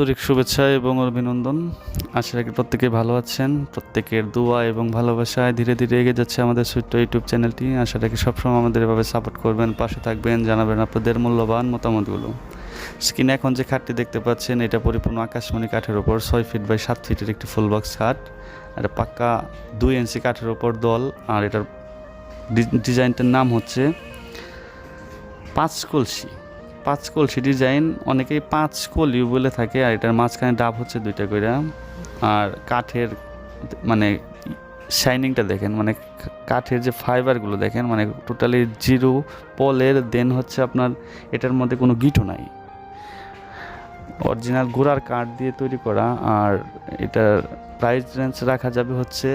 আন্তরিক শুভেচ্ছা এবং অভিনন্দন। আশা রাখি প্রত্যেকে ভালো আছেন। প্রত্যেকের দোয়া এবং ভালোবাসায় ধীরে ধীরে এগিয়ে যাচ্ছে আমাদের ছোট্ট ইউটিউব চ্যানেলটি। আশা রাখি সবসময় আমাদের এভাবে সাপোর্ট করবেন, পাশে থাকবেন, জানাবেন আপনাদের মূল্যবান মতামতগুলো। স্ক্রিনে এখন যে খাটটি দেখতে পাচ্ছেন, এটা পরিপূর্ণ আকাশমণি কাঠের ওপর ছয় ফিট বাই সাত ফিটের একটি ফুল বক্স খাট। এটা পাক্কা দুই ইঞ্চি কাঠের ওপর দল। আর এটার ডিজাইনটার নাম হচ্ছে পাঁচ কলসি পাঁচ কলসি ডিজাইন, অনেকেই পাঁচ কলিও বলে থাকে, আর এটার মাঝখানে ডাব হচ্ছে দুইটা করে আর কাঠের মানে শাইনিংটা দেখেন মানে কাঠের যে ফাইবারগুলো দেখেন মানে টোটালি জিরো পলের, দেন হচ্ছে আপনার এটার মধ্যে কোনো গিটও নাই। অরিজিনাল গোড়ার কাঠ দিয়ে তৈরি করা, আর এটার প্রাইস রেঞ্জ রাখা যাবে হচ্ছে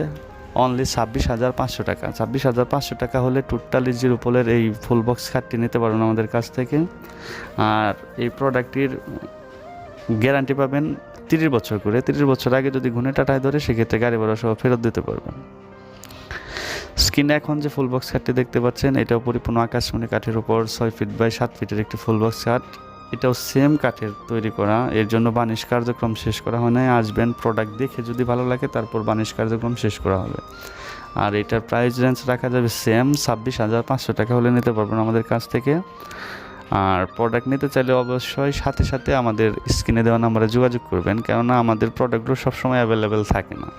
অনলি ছাব্বিশ হাজার পাঁচশো টাকা। ছাব্বিশ হাজার পাঁচশো টাকা হলে টোটালি জিরো পোলের এই ফুল বক্স খাটটি নিতে পারবেন আমাদের কাছ থেকে। আর এই প্রোডাক্টটির গ্যারান্টি পাবেন তিরিশ বছর করে। তিরিশ বছর আগে যদি ঘুনে টাটায় ধরে, সেক্ষেত্রে গাড়ি ভাড়া সহ ফেরত দিতে পারবেন। স্ক্রিনে এখন যে ফুল বক্স খাটটি দেখতে পাচ্ছেন, এটাও পরিপূর্ণ আকাশমণি কাঠের উপর ছয় ফিট বাই সাত ফিটের একটি ফুল বক্স খাট। এটাও সেম কাঠের তৈরি করা। এর জন্য বানিশ কার্যক্রম শেষ করা হয় নাই। আসবেন প্রোডাক্ট দেখে যদি ভালো লাগে, তারপর বানিশ কার্যক্রম শেষ করা হবে। আর এটার প্রাইস রেঞ্জ রাখা যাবে সেম ছাব্বিশ হাজার পাঁচশো টাকা হলে নিতে পারবেন আমাদের কাছ থেকে। আর প্রোডাক্ট নিতে চাইলে অবশ্যই সাথে সাথে আমাদের স্ক্রিনে দেওয়া নাম্বারে যোগাযোগ করবেন। কেননা আমাদের প্রোডাক্টগুলো সবসময় অ্যাভেলেবেল থাকে না।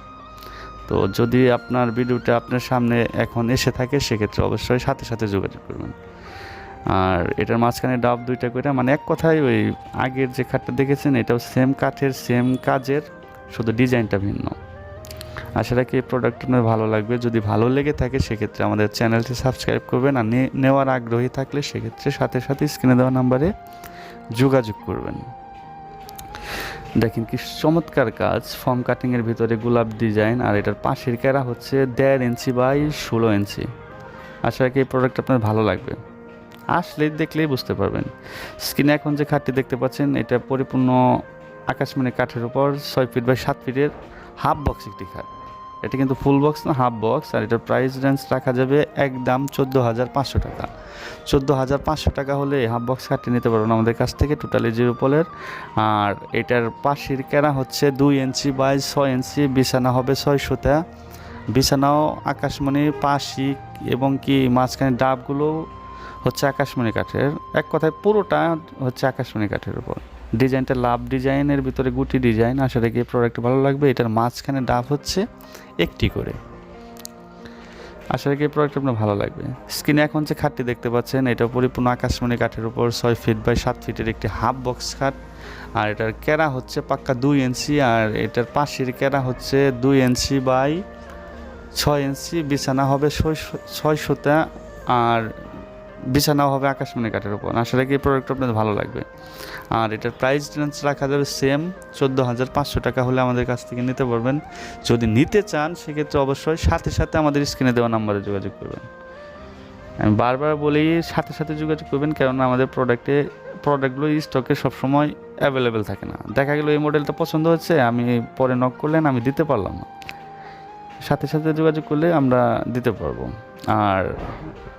তো যদি আপনার ভিডিওটা আপনার সামনে এখন এসে থাকে, সেক্ষেত্রে অবশ্যই সাথে সাথে যোগাযোগ করবেন। আর এটার মাঝখানে ডাব দুইটা করে মানে এক কথায় ওই আগের যে খাটটা দেখেছেন, এটাও সেম কাঠের সেম কাজের, শুধু ডিজাইনটা ভিন্ন। আশা রাখি এই প্রোডাক্ট আপনার ভালো লাগবে। যদি ভালো লেগে থাকে, সেক্ষেত্রে আমাদের চ্যানেলটি সাবস্ক্রাইব করবেন আর নেওয়ার আগ্রহী থাকলে সেক্ষেত্রে সাথে সাথে স্ক্রিনে দেওয়া নাম্বারে যোগাযোগ করবেন। দেখেন কি চমৎকার কাজ। ফর্ম কাটিংয়ের ভিতরে গোলাপ ডিজাইন আর এটার পাশের কেরা হচ্ছে দেড় ইঞ্চি বাই ষোলো ইঞ্চি আশা রাখি এই প্রোডাক্ট আপনার ভালো লাগবে। আসলেই দেখলেই বুঝতে পারবেন। স্ক্রিনে এখন যে খাটটি দেখতে পাচ্ছেন, এটা পরিপূর্ণ আকাশমণি কাঠের উপর ছয় ফিট বাই সাত ফিটের হাফ বক্স একটি খাট। এটা কিন্তু ফুল বক্স না হাফ বক্স আর এটার প্রাইস রেঞ্জ রাখা যাবে একদম চোদ্দ হাজার পাঁচশো টাকা। চোদ্দ হাজার পাঁচশো টাকা হলে হাফ বক্স খাটটি নিতে পারবেন আমাদের কাছ থেকে টোটালি জিরো পলের। আর এটার পাশের কেনা হচ্ছে দুই ইঞ্চি বাই ছয় ইঞ্চি, বিছানা হবে ছয়শোটা বিছানাও আকাশমণি পাশি এবং কি মাঝখানে ডাবগুলো হচ্ছে আকাশমণি কাঠের। এক কথায় পুরোটা হচ্ছে আকাশমণি কাঠের উপর। ডিজাইনটা লাভ ডিজাইনের ভিতরে গুটি ডিজাইন রাখি এই প্রোডাক্ট ভালো লাগবে। এটার মাঝখানে ডাব হচ্ছে একটি করে। আশা রাখি প্রোডাক্ট আপনার ভালো লাগবে। স্ক্রিনে এখন যে খাটটি দেখতে পাচ্ছেন, এটা পরিপূর্ণ আকাশমণি কাঠের উপর, ছয় ফিট বাই সাত ফিটের একটি হাফ বক্স খাট। আর এটার কেরা হচ্ছে পাক্কা দুই ইঞ্চি, আর এটার পাশের কেরা হচ্ছে দুই ইঞ্চি বাই ছয় ইঞ্চি। বিছানা হবে ছয় ছয় ছয়শোটা, আর বিছানাও হবে আকাশমণি কাঠের উপর। আশা রাখি এই প্রোডাক্ট আপনাদের ভালো লাগবে? আর এটার প্রাইস রেঞ্জ রাখা যাবে সেম চোদ্দ হাজার পাঁচশো টাকা হলে আমাদের কাছ থেকে নিতে পারবেন। যদি নিতে চান, সেক্ষেত্রে অবশ্যই সাথে সাথে আমাদের স্ক্রিনে দেওয়া নাম্বারে যোগাযোগ করবেন। আমি বারবার বলি, সাথে সাথে যোগাযোগ করবেন, কেননা আমাদের প্রোডাক্টে প্রোডাক্টগুলো স্টকে সবসময় অ্যাভেলেবেল থাকে না। দেখা গেলো এই মডেলটা পছন্দ হচ্ছে, আমি পরে নক করলেন, আমি দিতে পারলাম না। সাথে সাথে যোগাযোগ করলে আমরা দিতে পারব। আর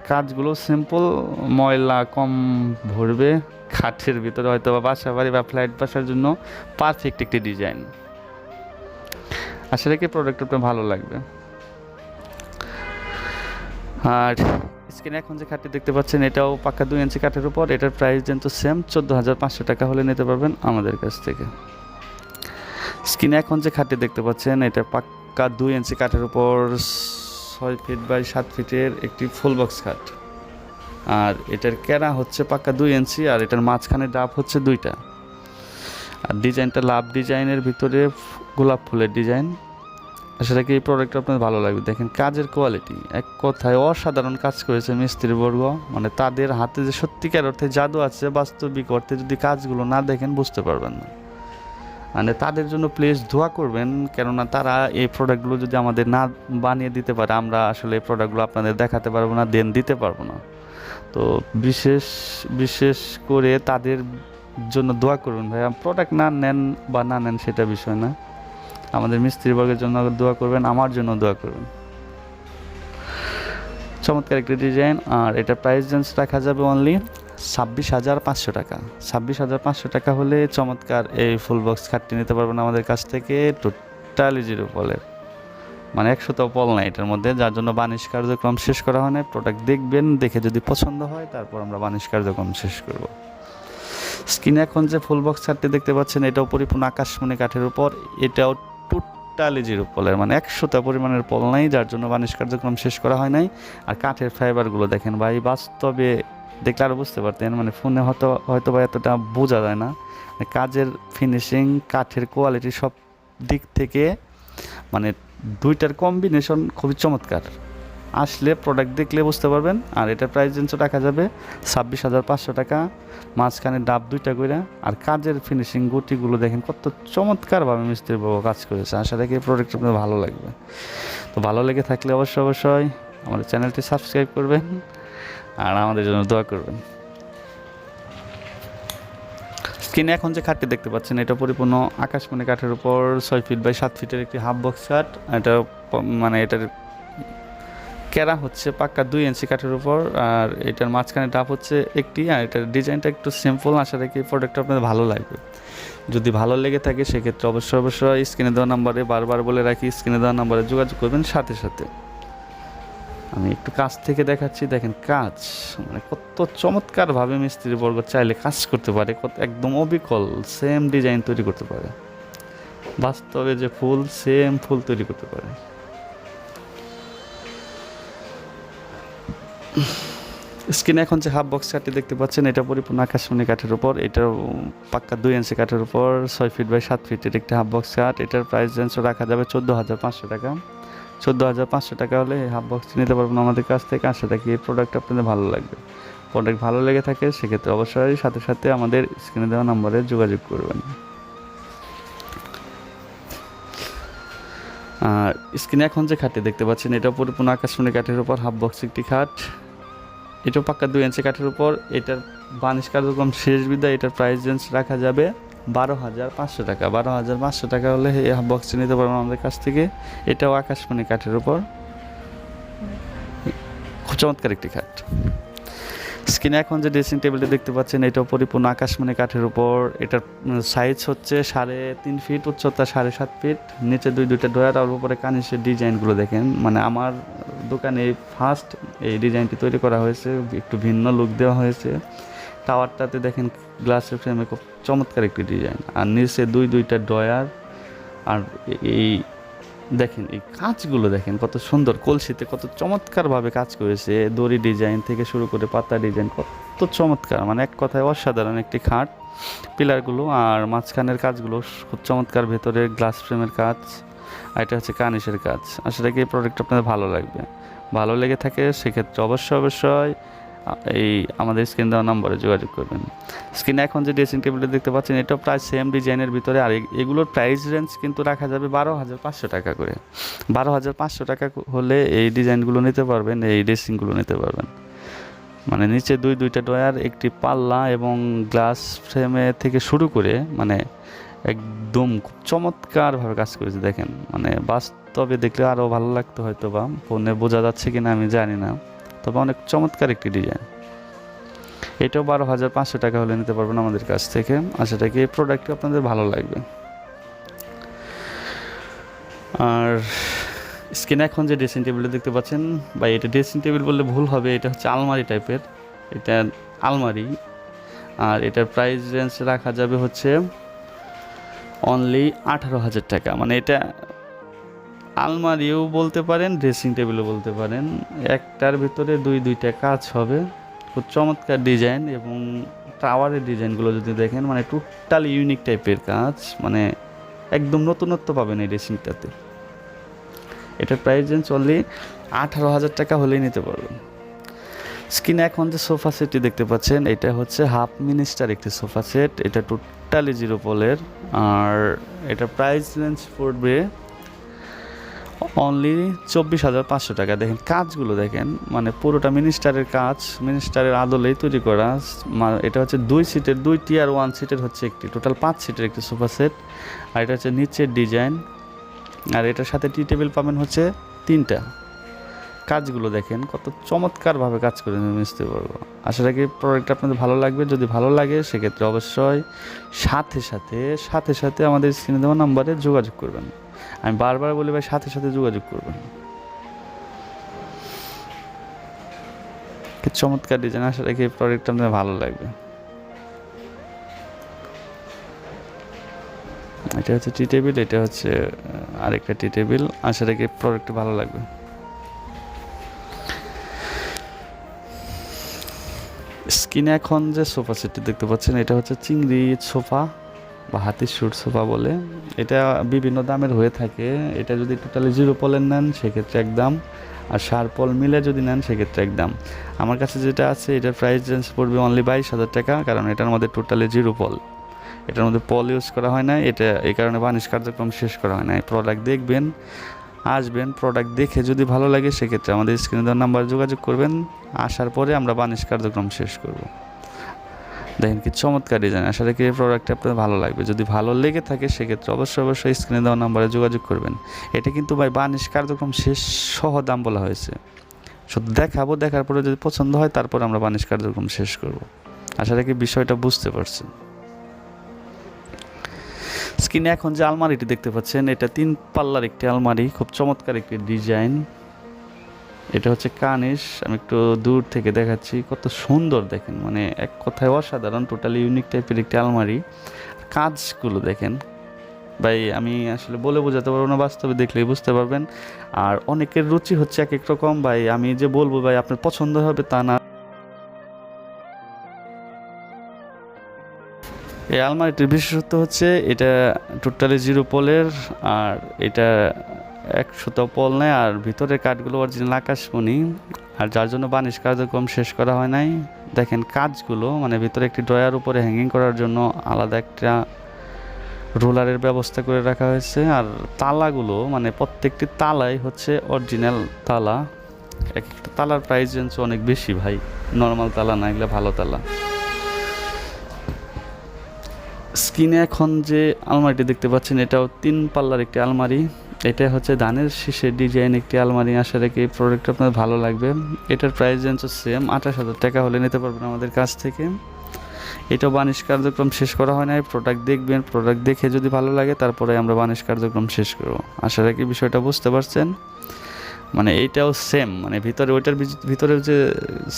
কাজগুলো সিম্পল ময়লা কম ভরবে, খাটের ভিতরে হয়তো বা বাসা বাড়ি বা ফ্লাইট বাসার জন্য পারফেক্ট একটি ডিজাইন আশা রাখি প্রোডাক্ট আপনার ভালো লাগবে। আর স্ক্রিনে এখন যে খাটটি দেখতে পাচ্ছেন, এটাও পাক্কা দুই ইঞ্চি কাঠের উপর, এটার প্রাইস কিন্তু সেম চোদ্দ হাজার পাঁচশো টাকা হলে নিতে পারবেন আমাদের কাছ থেকে। স্ক্রিনে এখন যে খাটটি দেখতে পাচ্ছেন, এটা পাক্কা দুই ইঞ্চি কাঠের উপর ছয় ফিট বাই সাত ফিটের একটি ফুল বক্স খাট আর এটার কেরা হচ্ছে পাক্কা দুই ইঞ্চি আর এটার মাঝখানে ডাব হচ্ছে দুইটা। আর ডিজাইনটা লাভ ডিজাইনের ভিতরে গোলাপ ফুলের ডিজাইন। সেটা কি এই প্রোডাক্টটা আপনার ভালো লাগবে? দেখেন কাজের কোয়ালিটি এক কথায় অসাধারণ কাজ করেছে মিস্ত্রিবর্গ। মানে তাদের হাতে যে সত্যিকার অর্থে জাদু আছে, বাস্তবিক অর্থে যদি কাজগুলো না দেখেন, বুঝতে পারবেন না। মানে তাদের জন্য প্লিজ দোয়া করবেন, কেননা তারা এই প্রোডাক্টগুলো যদি আমাদের না বানিয়ে দিতে পারে, আমরা আসলে এই প্রোডাক্টগুলো আপনাদের দেখাতে পারব না, দেন দিতে পারব না। তো বিশেষ বিশেষ করে তাদের জন্য দোয়া করবেন ভাই প্রোডাক্ট না নেন বা না নেন সেটা বিষয় না। আমাদের মিস্ত্রি বর্গের জন্য দোয়া করবেন, আমার জন্য দোয়া করবেন। চমৎকার একটি ডিজাইন আর এটা প্রাইস রেঞ্জ রাখা যাবে অনলি ছাব্বিশ হাজার পাঁচশো টাকা। ছাব্বিশ হাজার পাঁচশো টাকা হলে চমৎকার এই ফুল বক্স খাটটি নিতে পারবেন আমাদের কাছ থেকে টোটালি জিরো পলের মানে একশোটা পল নাই এটার মধ্যে, যার জন্য বানিশ কার্যক্রম শেষ করা হয় না প্রোডাক্ট দেখবেন, দেখে যদি পছন্দ হয়, তারপর আমরা বানিশ কার্যক্রম শেষ করব। স্ক্রিনে এখন যে ফুল বক্স খাটটি দেখতে পাচ্ছেন, এটাও পরিপূর্ণ আকাশমণি কাঠের উপর। এটাও টোটালি জিরো পলের মানে একশোটা পরিমাণের পল নাই, যার জন্য বানিশ কার্যক্রম শেষ করা হয় নাই। আর কাঠের ফাইবারগুলো দেখেন ভাই, বাস্তবে দেখলে আরও বুঝতে পারতেন মানে ফোনে হয়তো হয়তো বা এতটা বোঝা যায় না। মানে কাজের ফিনিশিং কাঠের কোয়ালিটি সব দিক থেকে মানে দুইটার কম্বিনেশন খুবই চমৎকার। আসলে প্রোডাক্ট দেখলে বুঝতে পারবেন, আর এটার প্রাইস রেঞ্জ রাখা যাবে ছাব্বিশ হাজার পাঁচশো টাকা। মাঝখানে ডাব দুইটা করে আর কাজের ফিনিশিং গুটিগুলো দেখেন কত চমৎকারভাবে মিস্ত্রি বাবু কাজ করেছে। আশা রাখি প্রোডাক্ট আপনার ভালো লাগবে। তো ভালো লেগে থাকলে অবশ্যই অবশ্যই আমাদের চ্যানেলটি সাবস্ক্রাইব করবেন, আর আমাদের জন্য দোয়া করবেন। স্ক্রিনে এখন যে খাটটি দেখতে পাচ্ছেন, এটা পরিপূর্ণ আকাশমণি কাঠের উপর ছয় ফিট বাই সাত ফিটের একটি হাফ বক্স খাট। এটা মানে এটার কেরা হচ্ছে পাক্কা দুই ইঞ্চি কাঠের উপর, আর এটার মাঝখানে ডাব হচ্ছে একটি, আর এটার ডিজাইনটা একটু সিম্পল আশা রাখি প্রোডাক্টটা আপনাদের ভালো লাগবে। যদি ভালো লেগে থাকে, সেক্ষেত্রে অবশ্যই অবশ্যই স্ক্রিনে দেওয়া নাম্বারে বারবার বলে রাখি স্ক্রিনে দেওয়া নাম্বারে যোগাযোগ করবেন সাথে সাথে। আমি একটু কাছ থেকে দেখাচ্ছি, দেখেন কাজ মানে কত চমৎকারভাবে মিস্ত্রি বর্গ চাইলে কাজ করতে পারে, কত একদম অবিকল সেম ডিজাইন তৈরি করতে পারে। বাস্তবে যে ফুল সেম ফুল তৈরি করতে পারে। স্ক্রিনে এখন যে হাফ বক্স কাঠটি দেখতে পাচ্ছেন, এটা পরিপূর্ণ আকাশমণি কাঠের উপর। এটার পাক্কা দুই ইঞ্চি কাঠের উপর, ছয় ফিট বাই সাত ফিটের একটি হাফ বক্স কাঠ। এটার প্রাইস রেঞ্জ রাখা যাবে চোদ্দ হাজার পাঁচশো টাকা। চোদ্দ হাজার পাঁচশো টাকা হলে হাফ বক্সটি নিতে পারবেন আমাদের কাছ থেকে। আশা রাখি এই প্রোডাক্ট আপনাদের ভালো লাগবে। প্রোডাক্ট ভালো লেগে থাকে, সেক্ষেত্রে অবশ্যই সাথে সাথে আমাদের স্ক্রিনে দেওয়া নম্বরে যোগাযোগ করবেন। আর স্ক্রিনে এখন যে খাটটি দেখতে পাচ্ছেন এটা পরিপূর্ণ আকাশমণি কাঠের উপর হাফ বক্স একটি খাট। এটাও পাক্কা দুই ইঞ্চি কাঠের উপর। এটার বানিশ কার্যক্রম শেষ বিদায়, এটার প্রাইস রেঞ্জ রাখা যাবে বারো হাজার পাঁচশো টাকা। বারো হাজার পাঁচশো টাকা হলে এই বক্সটি নিতে পারবেন আমাদের কাছ থেকে। এটাও আকাশমণি কাঠের উপর। খুব চমৎকার একটি কাঠ স্ক্রিনে এখন যে ড্রেসিং টেবিলটা দেখতে পাচ্ছেন, এটাও পরিপূর্ণ আকাশমণি কাঠের উপর। এটার সাইজ হচ্ছে সাড়ে তিন ফিট উচ্চতা সাড়ে সাত ফিট নিচে দুই, দুইটা ডয়ার আর উপরে কানিসের ডিজাইনগুলো দেখেন। মানে আমার দোকানে ফার্স্ট এই ডিজাইনটি তৈরি করা হয়েছে, একটু ভিন্ন লুক দেওয়া হয়েছে। টাওয়ারটাতে দেখেন গ্লাসের ফ্রেমে খুব চমৎকার একটি ডিজাইন আর নিচে দুই, দুইটা ডয়ার আর এই দেখেন, এই কাজগুলো দেখেন, কত সুন্দর কলসিতে কত চমৎকারভাবে কাজ করেছে। দড়ি ডিজাইন থেকে শুরু করে পাতা ডিজাইন কত চমৎকার। মানে এক কথায় অসাধারণ একটি খাট, পিলারগুলো। আর মাঝখানের কাজগুলো খুব চমৎকার ভেতরে গ্লাস ফ্রেমের কাজ। আর এটা হচ্ছে কানিসের কাজ। আসলে কি এই প্রোডাক্ট আপনাদের ভালো লাগবে? ভালো লেগে থাকে সেক্ষেত্রে অবশ্যই অবশ্যই এই আমাদের স্ক্রিন দেওয়া নম্বরে যোগাযোগ করবেন। স্ক্রিনে এখন যে ড্রেসিং টেবিলটা দেখতে পাচ্ছেন এটাও প্রায় সেম ডিজাইনের ভিতরে। আর এগুলোর প্রাইস রেঞ্জ কিন্তু রাখা যাবে বারো হাজার পাঁচশো টাকা করে। বারো হাজার পাঁচশো টাকা হলে এই ডিজাইনগুলো নিতে পারবেন, এই ড্রেসিংগুলো নিতে পারবেন। মানে নিচে দুই, দুইটা ডয়ার একটি পাল্লা এবং গ্লাস ফ্রেমে থেকে শুরু করে মানে একদম খুব চমৎকারভাবে কাজ করেছে, দেখেন। মানে বাস্তবে দেখলে আরও ভালো লাগতো হয়তো বা ফোনে বোঝা যাচ্ছে কিনা আমি জানি না। তবে অনেক চমৎকার একটি ডিজাইন এটাও বারো হাজার পাঁচশো টাকা হলে নিতে পারবেন আমাদের কাছ থেকে। আশা রাখি এই প্রোডাক্টটি আপনাদের ভালো লাগবে। আর স্ক্রিনে এখন যে ড্রেসিং টেবিলটা দেখতে পাচ্ছেন বা এটা ড্রেসিং টেবিল বললে ভুল হবে, এটা হচ্ছে আলমারি টাইপের এটা আলমারি। আর এটার প্রাইস রেঞ্জ রাখা যাবে হচ্ছে অনলি আঠারো হাজার টাকা। মানে এটা আলমারিও বলতে পারেন ড্রেসিং টেবিলও বলতে পারেন। একটার ভিতরে দুই, দুইটা কাজ হবে। খুব চমৎকার ডিজাইন এবং টাওয়ারের ডিজাইনগুলো যদি দেখেন মানে টোটাল ইউনিক টাইপের কাজ। মানে একদম নতুনত্ব পাবেন এই ড্রেসিংটাতে এটার প্রাইস রেঞ্জ অনলি আঠারো হাজার টাকা হলেই নিতে পারবেন। স্ক্রিনে এখন যে সোফা সেটটি দেখতে পাচ্ছেন, এটা হচ্ছে হাফ মিনিস্টার একটি সোফা সেট। এটা টোটালি জিরো পলের আর এটা প্রাইস রেঞ্জ পড়বে অনলি চব্বিশ হাজার পাঁচশো টাকা। দেখেন কাজগুলো দেখেন মানে পুরোটা মিনিস্টারের কাজ, মিনিস্টারের আদলেই তৈরি করা। এটা হচ্ছে দুই সিটের দুই টিয়ার ওয়ান সিটের হচ্ছে একটি। টোটাল পাঁচ সিটের একটি সোফা সেট। আর এটা হচ্ছে নিচের ডিজাইন আর এটার সাথে টি টেবিল পাবেন হচ্ছে তিনটা। কাজগুলো দেখেন, কত চমৎকারভাবে কাজ করে মিশতে পারব। আশা রাখি প্রোডাক্ট আপনাদের ভালো লাগবে। যদি ভালো লাগে, সেক্ষেত্রে অবশ্যই সাথে সাথে সাথে সাথে আমাদের স্ক্রিনে দেওয়া নাম্বারে যোগাযোগ করবেন। আমি বারবার বলি ভাই, সাথে সাথে যোগাযোগ করবেন। চমৎকার ডিজাইন আশা রাখি এই প্রোডাক্টটা আপনাদের ভালো লাগবে। এটা হচ্ছে টি টেবিল এটা হচ্ছে আরেকটা টি টেবিল আশা রাখি প্রোডাক্ট ভালো লাগবে। স্কিনে এখন যে সোফা সেটটি দেখতে পাচ্ছেন, এটা হচ্ছে চিংড়ি সোফা বা হাতির শুট সোফা বলে। এটা বিভিন্ন দামের হয়ে থাকে। এটা যদি টোটালি জিরো পলের নেন, সেক্ষেত্রে একদম। আর সার পল মিলে যদি নেন, সেক্ষেত্রে একদম। আমার কাছে যেটা আছে, এটার প্রাইস রেঞ্জ পড়বে অনলি বাইশ হাজার টাকা, কারণ এটার মধ্যে টোটালি জিরো পল। এটার মধ্যে পল ইউজ করা হয় না, এটা এই কারণে বানিশ কার্যক্রম শেষ করা হয় না। প্রোডাক্ট দেখবেন। আসবেন প্রোডাক্ট দেখে যদি ভালো লাগে, সেক্ষেত্রে আমাদের স্ক্রিনে দেওয়ার নাম্বার যোগাযোগ করবেন। আসার পরে আমরা বানিশ কার্যক্রম শেষ করব। দেখেন কি চমৎকার ডিজাইন আশা রাখি এই প্রোডাক্টটা আপনার ভালো লাগবে। যদি ভালো লেগে থাকে, সেক্ষেত্রে অবশ্যই অবশ্যই স্ক্রিনে দেওয়া নাম্বারে যোগাযোগ করবেন। এটা কিন্তু ভাই বানিশ কার্যক্রম শেষ সহ দাম বলা হয়েছে। শুধু দেখাবো, দেখার পরে যদি পছন্দ হয়, তারপর আমরা বানিশ কার্যক্রম শেষ করব। আশা রাখি বিষয়টা বুঝতে পারছেন। স্ক্রিনে এখন যে আলমারিটি দেখতে পাচ্ছেন, এটা তিন পাল্লার একটি আলমারি, খুব চমৎকার একটি ডিজাইন। এটা হচ্ছে কানিস, আমি একটু দূর থেকে দেখাচ্ছি, কত সুন্দর দেখেন মানে এক কথায় অসাধারণ টোটালি ইউনিক টাইপের একটি আলমারি। কাজগুলো দেখেন, ভাই, আমি আসলে বলে বোঝাতে পারব না, বাস্তবে দেখলেই বুঝতে পারবেন। আর অনেকের রুচি হচ্ছে এক এক রকম, ভাই, আমি যে বলব, ভাই, আপনার পছন্দ হবে তা না এই আলমারিটির বিশেষত্ব হচ্ছে এটা টোটালি জিরো পোলের আর এটা এক একশত পল নেয়, আর ভিতরের কাঠগুলো অরিজিনাল আকাশমণি। আর যার জন্য বানিশ কার্যক্রম শেষ করা হয় নাই। দেখেন কাজগুলো মানে ভিতরে একটি ড্রয়ার উপরে হ্যাঙ্গিং করার জন্য আলাদা একটা রোলারের ব্যবস্থা করে রাখা হয়েছে। আর তালাগুলো মানে প্রত্যেকটি তালাই হচ্ছে অরিজিনাল তালা। এক একটা তালার প্রাইস অনেক বেশি ভাই। নর্মাল তালা না, এগুলো ভালো তালা। স্ক্রিনে এখন যে আলমারিটি দেখতে পাচ্ছেন, এটাও তিন পাল্লার একটি আলমারি। এটা হচ্ছে ধানের শীষের ডিজাইন একটি আলমারি। আশা রেখে এই প্রোডাক্ট আপনার ভালো লাগবে। এটার প্রাইস রেঞ্জ সেম আঠাশ হাজার টাকা হলে নিতে পারবেন আমাদের কাছ থেকে। এটাও বানিশ কার্যক্রম শেষ করা হয় নাই। প্রোডাক্ট দেখবেন প্রোডাক্ট দেখে যদি ভালো লাগে, তারপরে আমরা বানিশ কার্যক্রম শেষ করব। আশা রাখি বিষয়টা বুঝতে পারছেন। মানে এইটাও সেম মানে ভিতরে ওইটার ভিতরের যে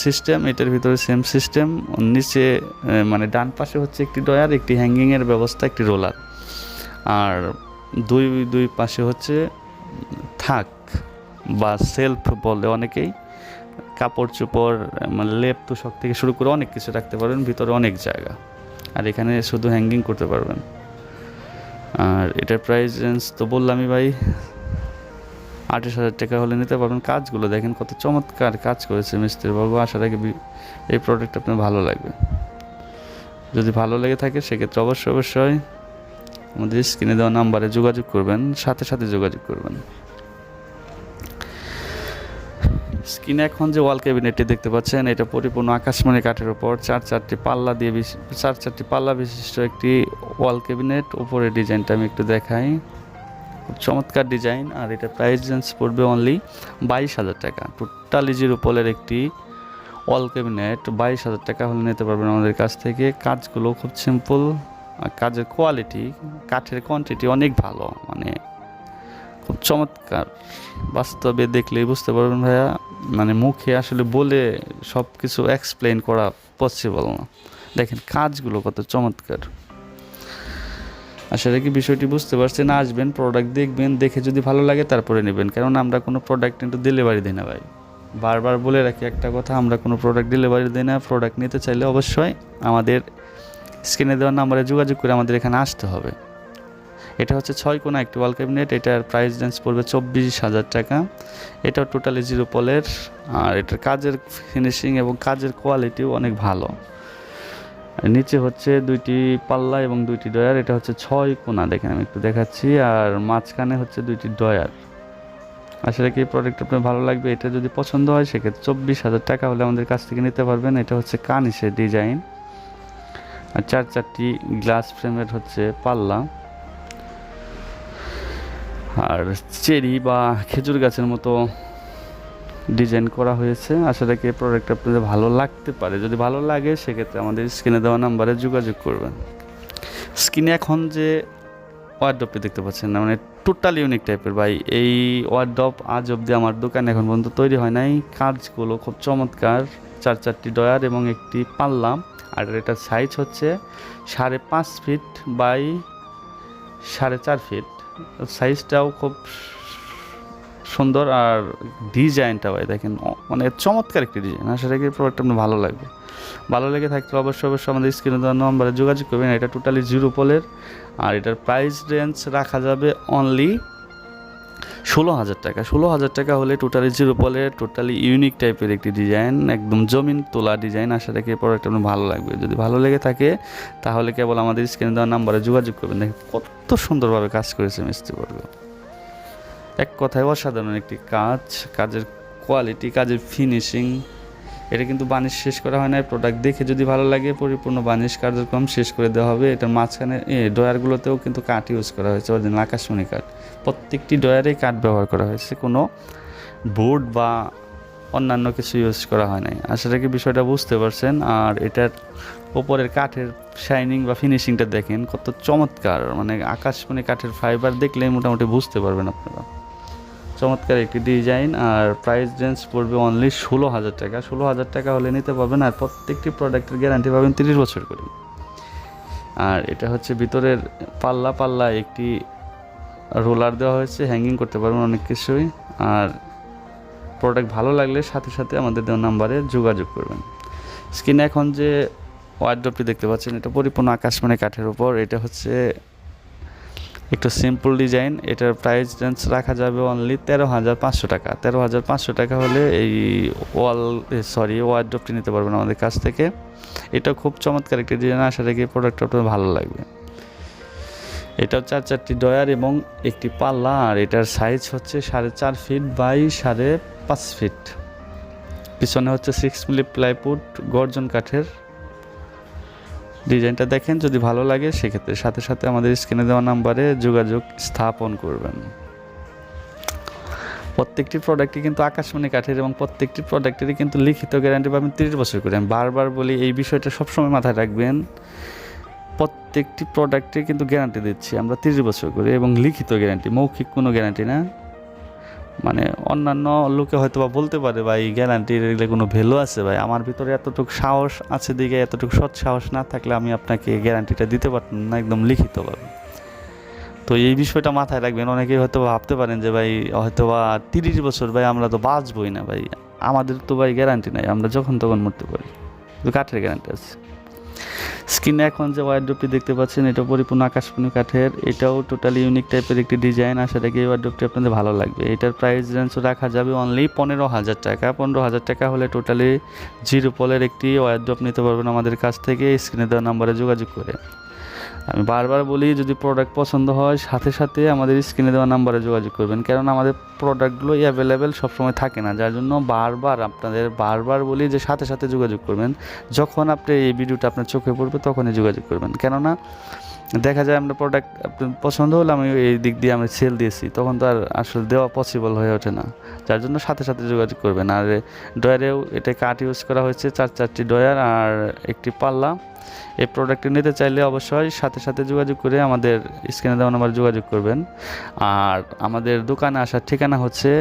সিস্টেম এটার ভিতরে সেম সিস্টেম নিচে মানে ডান পাশে হচ্ছে একটি ডয়ার একটি হ্যাঙ্গিংয়ের ব্যবস্থা, একটি রোলার আর দুই দুই পাশে হচ্ছে থাক বা সেলফ বলে অনেকেই। কাপড় চোপড় মানে লেপ তুষক থেকে শুরু করে অনেক কিছু রাখতে পারবেন, ভিতরে অনেক জায়গা। আর এখানে শুধু হ্যাঙ্গিং করতে পারবেন। আর এটার প্রাইস রেঞ্জ তো বললামই ভাই আঠাশ হাজার টাকা হলে নিতে পারবেন। কাজগুলো দেখেন কত চমৎকার কাজ করেছে মিস্ত্রি বাবু। আশা রাখি এই প্রোডাক্ট আপনার ভালো লাগবে। যদি ভালো লেগে থাকে সেক্ষেত্রে অবশ্যই অবশ্যই আমাদের স্ক্রিনে দেওয়া নাম্বারে যোগাযোগ করবেন। সাথে সাথে যোগাযোগ করবেন। স্ক্রিনে এখন যে ওয়াল ক্যাবিনেটটি দেখতে পাচ্ছেন, এটা পরিপূর্ণ আকাশমণি কাঠের ওপর চার চারটি পাল্লা দিয়ে চার চারটি পাল্লা বিশিষ্ট একটি ওয়াল ক্যাবিনেট উপরে ডিজাইনটা আমি একটু দেখাই। খুব চমৎকার ডিজাইন আর এটা প্রাইস রেঞ্জ পড়বে অনলি বাইশ হাজার টাকা। টোটালি জিরো পোলের একটি ওয়াল ক্যাবিনেট বাইশ হাজার টাকা হলে নিতে পারবেন আমাদের কাছ থেকে। কাজগুলো খুব সিম্পল আর কাজের কোয়ালিটি কাঠের কোয়ান্টিটি অনেক ভালো মানে খুব চমৎকার। বাস্তবে দেখলেই বুঝতে পারবেন ভাইয়া মানে মুখে আসলে বলে সব কিছু এক্সপ্লেন করা পসিবল না। দেখেন কাজগুলো কত চমৎকার। আসলে কি বিষয়টি বুঝতে পারছেন। আসবেন প্রোডাক্ট দেখবেন, দেখে যদি ভালো লাগে তারপরে নেবেন। কারণ আমরা কোনো প্রোডাক্ট কিন্তু ডেলিভারি দিই না ভাই। বারবার বলে রাখি একটা কথা, আমরা কোনো প্রোডাক্ট ডেলিভারি দিই না। প্রোডাক্ট নিতে চাইলে অবশ্যই আমাদের স্ক্রিনে দেওয়ার নাম্বারে যোগাযোগ করে আমাদের এখানে আসতে হবে। এটা হচ্ছে ছয় কোনা একটি ওয়াল ক্যাবিনেট এটার প্রাইস রেঞ্জ পড়বে চব্বিশ হাজার টাকা। এটাও টোটালি জিরো পলের আর এটার কাজের ফিনিশিং এবং কাজের কোয়ালিটিও অনেক ভালো। নিচে হচ্ছে দুইটি পাল্লা এবং দুইটি ডয়ার এটা হচ্ছে ছয় কোনা দেখেন আমি একটু দেখাচ্ছি, আর মাঝখানে হচ্ছে দুইটি ডয়ার আসলে কি প্রোডাক্ট আপনার ভালো লাগবে? এটা যদি পছন্দ হয়, সেক্ষেত্রে চব্বিশ হাজার টাকা হলে আমাদের কাছ থেকে নিতে পারবেন। এটা হচ্ছে কানিসের ডিজাইন আর চার চারটি গ্লাস ফ্রেমের হচ্ছে পাল্লা। আর চেরি বা খেজুর গাছের মতো ডিজাইন করা হয়েছে। আশা রাখি এই প্রোডাক্ট আপনাদের ভালো লাগতে পারে। যদি ভালো লাগে, সেক্ষেত্রে আমাদের স্ক্রিনে দেওয়া নাম্বারে যোগাযোগ করবেন। স্ক্রিনে এখন যে ওয়ার্ডপটি দেখতে পাচ্ছেন না মানে টোটাল ইউনিক টাইপের ভাই, এই ওয়ার্ডপ আজ অবধি আমার দোকানে এখন পর্যন্ত তৈরি হয় নাই। কাজগুলো খুব চমৎকার। চার চারটি ডয়ার এবং একটি পাল্লা। আর এটার সাইজ হচ্ছে সাড়ে পাঁচ ফিট বাই সাড়ে চার ফিট সাইজটাও খুব সুন্দর আর ডিজাইনটা ভাই, দেখেন মানে চমৎকার একটি ডিজাইন। আশা রাখি প্রোডাক্ট আপনার ভালো লাগবে। ভালো লেগে থাকলে অবশ্যই অবশ্যই আমাদের স্ক্রিনে দেওয়া নম্বরে যোগাযোগ করবেন। এটা টোটালি জিরো পোলের। আর এটার প্রাইস রেঞ্জ রাখা যাবে অনলি ষোলো হাজার টাকা। ষোলো হাজার টাকা হলে টোটালি জিরো পোলের টোটালি ইউনিক টাইপের একটি ডিজাইন, একদম জমিন তোলা ডিজাইন। আশা রাখি প্রোডাক্ট আপনার ভালো লাগবে। যদি ভালো লেগে থাকে, তাহলে কেবল আমাদের স্ক্রিনে দেওয়া নাম্বারে যোগাযোগ করবেন। দেখেন কত সুন্দরভাবে কাজ করেছে মিস্ত্রি বর্গ। এক কথায় অসাধারণ একটি কাজ, কাজের কোয়ালিটি কাজের ফিনিশিং এটা কিন্তু বানিশ শেষ করা হয় না প্রোডাক্ট দেখে যদি ভালো লাগে, পরিপূর্ণ বানিশ কার্যক্রম শেষ করে দেওয়া হবে। এটার মাঝখানে ডয়ারগুলোতেও কিন্তু কাঠ ইউজ করা হয়েছে, অরিজিনাল আকাশমণি কাঠ প্রত্যেকটি ডয়ারেই কাঠ ব্যবহার করা হয়েছে, কোনো বোর্ড বা অন্যান্য কিছু ইউজ করা হয় নাই। আশা রাখি বিষয়টা বুঝতে পারছেন। আর এটার ওপরের কাঠের শাইনিং বা ফিনিশিংটা দেখেন, কত চমৎকার। মানে আকাশমণি কাঠের ফাইবার দেখলেই মোটামুটি বুঝতে পারবেন আপনারা। চমৎকার একটি ডিজাইন আর প্রাইস রেঞ্জ পড়বে অনলি ষোলো হাজার টাকা। ষোলো হাজার টাকা হলে নিতে পারবেন আর প্রত্যেকটি প্রোডাক্টের গ্যারান্টি পাবেন তিরিশ বছর করে। আর এটা হচ্ছে ভিতরের পাল্লা পাল্লা একটি রোলার দেওয়া হয়েছে হ্যাঙ্গিং করতে পারবেন অনেক কিছুই। আর প্রোডাক্ট ভালো লাগলে সাথে সাথে আমাদের দেওয়া নাম্বারে যোগাযোগ করবেন। স্ক্রিনে এখন যে ওয়ার্ড্রপটি দেখতে পাচ্ছেন, এটা পরিপূর্ণ আকাশমণি কাঠের উপর। এটা হচ্ছে একটু সিম্পল ডিজাইন এটার প্রাইস রেঞ্জ রাখা যাবে অনলি তেরো হাজার পাঁচশো টাকা। তেরো হাজার পাঁচশো টাকা হলে এই ওয়াল সরি ওয়ার্ড্রপটি নিতে পারবেন আমাদের কাছ থেকে। এটা খুব চমৎকার একটি ডিজাইন আশা রেখে প্রোডাক্টটা আপনার ভালো লাগবে। এটাও চার চারটি ডয়ার এবং একটি পাল্লা, আর এটার সাইজ হচ্ছে সাড়ে চার ফিট বাই সাড়ে পাঁচ ফিট পিছনে হচ্ছে সিক্স মিলি প্লাইপুড গর্জন কাঠের ডিজাইনটা দেখেন, যদি ভালো লাগে, সেক্ষেত্রে সাথে সাথে আমাদের স্ক্রিনে দেওয়া নাম্বারে যোগাযোগ স্থাপন করবেন। প্রত্যেকটি প্রোডাক্টই কিন্তু আকাশমণি কাঠের এবং প্রত্যেকটি প্রোডাক্টেরই কিন্তু লিখিত গ্যারান্টি পাবেন তিরিশ বছর করে। আমি বারবার বলি, এই বিষয়টা সবসময় মাথায় রাখবেন, প্রত্যেকটি প্রোডাক্টে কিন্তু গ্যারান্টি দিচ্ছি আমরা তিরিশ বছর করে এবং লিখিত গ্যারান্টি মৌখিক কোনো গ্যারান্টি না। মানে অন্যান্য লোকে হয়তো বা বলতে পারে, ভাই গ্যারান্টির এগুলো কোনো ভ্যালু আছে? ভাই, আমার ভিতরে এতটুকু সাহস আছে দিকে, এতটুকু সৎ সাহস না থাকলে আমি আপনাকে গ্যারান্টিটা দিতে পারতাম না, একদম লিখিতভাবে। তো এই বিষয়টা মাথায় রাখবেন, অনেকেই হয়তো ভাবতে পারেন যে, ভাই হয়তো বা তিরিশ বছর, ভাই, আমরা তো বাঁচবই না, ভাই। আমাদের তো, ভাই গ্যারান্টি নাই, আমরা যখন তখন মরতে পারি। কাঠের গ্যারান্টি আছে। স্ক্রিনে এখন যে ওয়ার্ড্রপটি দেখতে পাচ্ছেন, এটা পরিপূর্ণ আকাশপণী কাঠের। এটাও টোটালি ইউনিক টাইপের একটি ডিজাইন আশা রাখি এই ওয়ার্ড্রপটি আপনাদের ভালো লাগবে। এটার প্রাইস রেঞ্জ রাখা যাবে অনলি পনেরো হাজার টাকা। পনেরো হাজার টাকা হলে টোটালি জিরো পলের একটি ওয়ার্ড্রপ নিতে পারবেন আমাদের কাছ থেকে। স্ক্রিনে দেওয়া নাম্বারে যোগাযোগ করে। আমি বারবার বলি, যদি প্রোডাক্ট পছন্দ হয়, সাথে সাথে আমাদের স্ক্রিনে দেওয়া নাম্বারে যোগাযোগ করবেন। কারণ আমাদের প্রোডাক্টগুলো অ্যাভেলেবেল সবসময় থাকে না। যার জন্য বারবার আপনাদের বারবার বলি যে, সাথে সাথে যোগাযোগ করবেন। যখন আপনি এই ভিডিওটা আপনার চোখে পড়বে, তখনই যোগাযোগ করবেন। কেননা দেখা যায় আমরা প্রোডাক্ট পছন্দ হলে আমি এই দিক দিয়ে আমি সেল দিয়েছি, তখন তো আর আসলে দেওয়া পসিবল হয়ে ওঠে না। যার জন্য সাথে সাথে যোগাযোগ করবেন। আর ডয়ারেও এটা কাঠ ইউজ করা হয়েছে চার চারটি ডয়ার আর একটি পাল্লা। এই প্রোডাক্টটি নিতে চাইলে অবশ্যই সাথে সাথে যোগাযোগ করে আমাদের স্ক্রিনে দেওয়া নাম্বার যোগাযোগ করবেন। আর আমাদের দোকানে আসার ঠিকানা হচ্ছে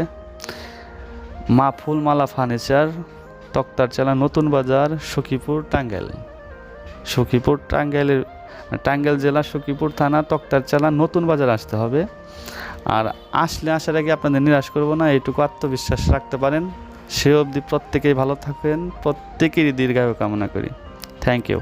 মা ফুলমালা ফার্নিচার, তক্তার চালা, নতুন বাজার, সখীপুর টাঙ্গাইল। সখীপুর টাঙ্গাইলের টাঙ্গাইল জেলা সখীপুর থানা তক্তার চালা নতুন বাজার আসতে হবে। আর আসলে আসার আগে আপনাদের নিরাশ করব না এটুকু আত্মবিশ্বাস রাখতে পারেন। সে অবধি প্রত্যেকেই ভালো থাকবেন, প্রত্যেকেরই দীর্ঘায়ু কামনা করি। Thank you